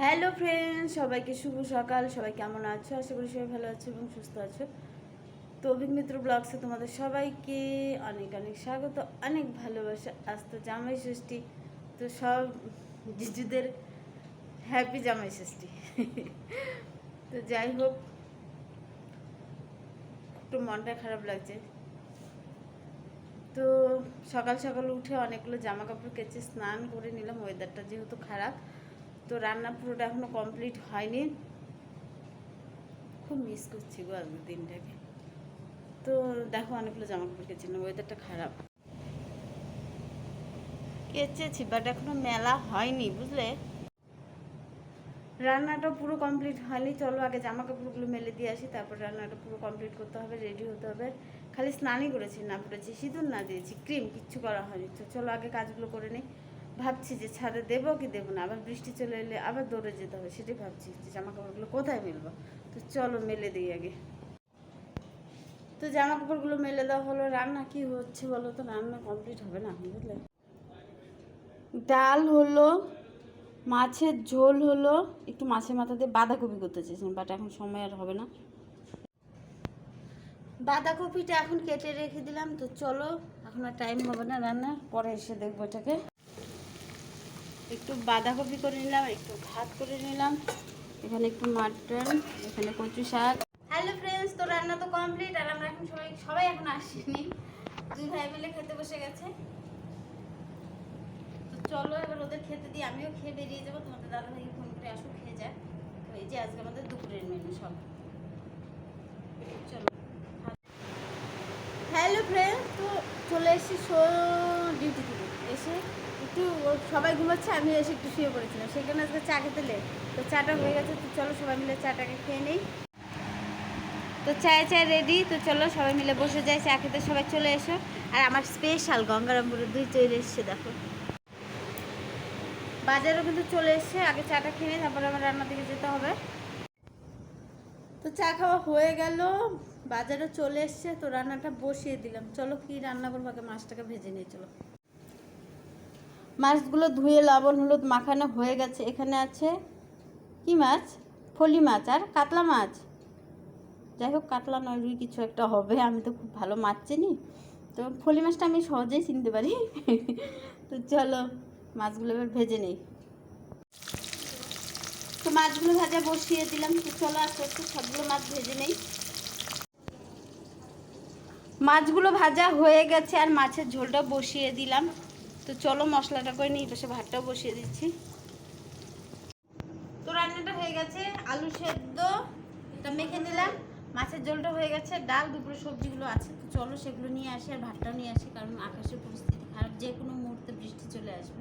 Hello friend সবাইকে শুভ সকাল। সবাই কেমন আছো? আশা করি সবাই ভালো আছো এবং সুস্থ আছো। তো অভিমিত্র ব্লগসে তোমাদের সবাইকে অনেক অনেক স্বাগত, অনেক ভালোবাসা। আজ তো জামাই ষষ্ঠী, তো সব জিজুদের হ্যাপি জামাই ষষ্ঠী। তো যাই হোক, একটু মনটা খারাপ লাগছে। তো সকাল সকাল উঠে অনেকগুলো জামা কাপড় কেচে স্নান করে নিলাম ওয়েদারটা যেহেতু খারাপ। তো রান্না পুরোটা এখনও কমপ্লিট হয়নি। খুব মিস করছি গো আজকের দিনটাকে। তো দেখো অনেকগুলো জামা কাপড় কেচে নিলাম ওয়েদারটা খারাপ। কেচেছি বাট এখনও মেলা হয়নি, বুঝলে? রান্নাটা পুরো কমপ্লিট হয়নি, চলো আগে জামা কাপড়গুলো মেলে দিয়ে আসি, তারপর রান্নাটা পুরো কমপ্লিট করতে হবে রেডি হতে হবে। খালি স্নানই করেছি, না করেছি সিঁদুর না দিয়েছি, ক্রিম, কিচ্ছু করা হয়নি। তো চলো আগে কাজগুলো করে নিই। ভাবছি যে ছাদে দেবো কি দেবো না? আবার বৃষ্টি চলে এলে আবার দৌড়ে যেতে হবে, সেটাই ভাবছি যে জামা কাপড়গুলো কোথায় মেলবো? তো চলো মেলে দিই আগে। তো জামা কাপড়গুলো মেলে দেওয়া হলো, রান্না কি হচ্ছে বলো তো? রান্না কমপ্লিট হবে না, বুঝলে? ডাল হলো, মাছের ঝোল হলো, একটু মাছের মাথা দিয়ে বাঁধাকপি করতে চেয়েছিলাম বাট এখন সময় আর হবে না। বাঁধাকপিটা এখন কেটে রেখে দিলাম, তো চলো, এখন আর টাইম হবে না রান্না পরে এসে দেখব এটাকে। একটু বাঁধাকপি করে নিলাম, একটু ভাত করে নিলাম। এখানে একটু মাটন, এখানে কচু শাক। হ্যালো ফ্রেন্ডস তো রান্না তো কমপ্লিট আর আমরা এখন সবাই সবাই এখন আসিনি। দুই ভাই মিলে খেতে বসে গেছে। তো চলো এবার ওদের খেতে দিই, আমিও খেয়ে বেরিয়ে যাব। তোমাদের দাদা ভাই ফোন করে আসো, খেয়ে যায় তো এই যে আজকে আমাদের দুপুরের মেনু সব। চলো হ্যালো ফ্রেন্ড তো চলে এসেছি ডিউটি থেকে। এসে একটু সবাই ঘুমাচ্ছে আমি এসে একটু শুয়ে পড়েছিলাম। সেখানে আজকে চা খেতে লেট তো চাটা হয়ে গেছে, তো চলো সবাই মিলে চাটাকে খেয়ে নেই। তো চায় চায় রেডি তো চলো সবাই মিলে বসে যাই, চা খেতে সবাই চলে এসো। আর আমার স্পেশাল গঙ্গারামপুরের দুই চলে এসছে, দেখো। বাজারও কিন্তু চলে এসছে, আগে চাটা খেয়ে তারপরে আমার রান্না দিকে যেতে হবে। তো চা খাওয়া হয়ে গেল বাজারে চলে এসছে, তো রান্নাটা বসিয়ে দিলাম। চলো কি রান্না করব, আগে মাছটাকে ভেজে নিয়ে চলো। মাছগুলো ধুয়ে লবণ, হলুদ মাখানো হয়ে গেছে। এখানে আছে কি মাছ? ফলি মাছ আর কাতলা মাছ। যাই হোক, কাতলা নয়, রুই কিছু একটা হবে। আমি তো খুব ভালো মাছ চিনি। তো ফলি মাছটা আমি সহজেই চিনতে পারি। তো চলো, মাছগুলো এবার ভেজে নেই। তো মাছগুলো ভাজা বসিয়ে দিলাম। তো চলো আস্তে আস্তে সবগুলো মাছ ভেজে নেই। মাছগুলো ভাজা হয়ে গেছে আর মাছের ঝোলটা বসিয়ে দিলাম। তো চলো মশলাটা করে নিই পাশে ভাতটাও বসিয়ে দিচ্ছি। তো রান্নাটা হয়ে গেছে, আলু সেদ্ধ, এটা মেখে নিলাম। মাছের ঝোলটা হয়ে গেছে, ডাল দুপুরে সবজিগুলো আছে। তো চলো সেগুলো নিয়ে আসি আর ভাতটাও নিয়ে আসি, কারণ আকাশের পরিস্থিতি খারাপ, যে কোনো মুহূর্তে বৃষ্টি চলে আসবে।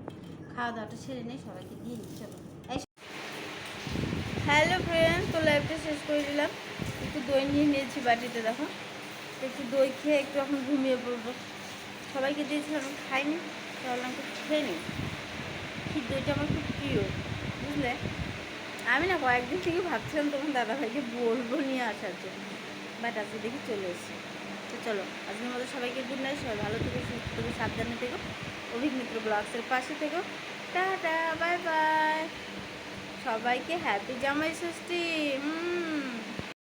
খাওয়া দাওয়াটা সেরে নেই, সবাইকে দিয়ে নিই চলো। হ্যালো ফ্রেন্ড তো লাইভটা শেষ করে দিলাম। একটু দই নিয়ে নিয়েছি বাটিতে, দেখো। একটু দই খেয়ে একটু এখন ঘুমিয়ে পড়ব। সবাইকে দিয়েছিলাম আমি খাইনি। একটু খেয়ে নিই। ক্ষীর দইটা আমার খুব প্রিয়, বুঝলে? আমি না কয়েকদিন থেকে ভাবছিলাম তখন দাদাভাইকে বলব নিয়ে আসার জন্য বাট আজকে দেখি চলে এসেছি। তো চলো, আজকের মতো সবাইকে গুড নাইট সবাই ভালো থেকে, সুস্থ থেকে, সাবধানে থেকো, অভিক মিত্র ব্লগসের পাশে থেকো। টাটা বাই বাই সবাইকে হ্যাপি জামাই ষষ্ঠী হুম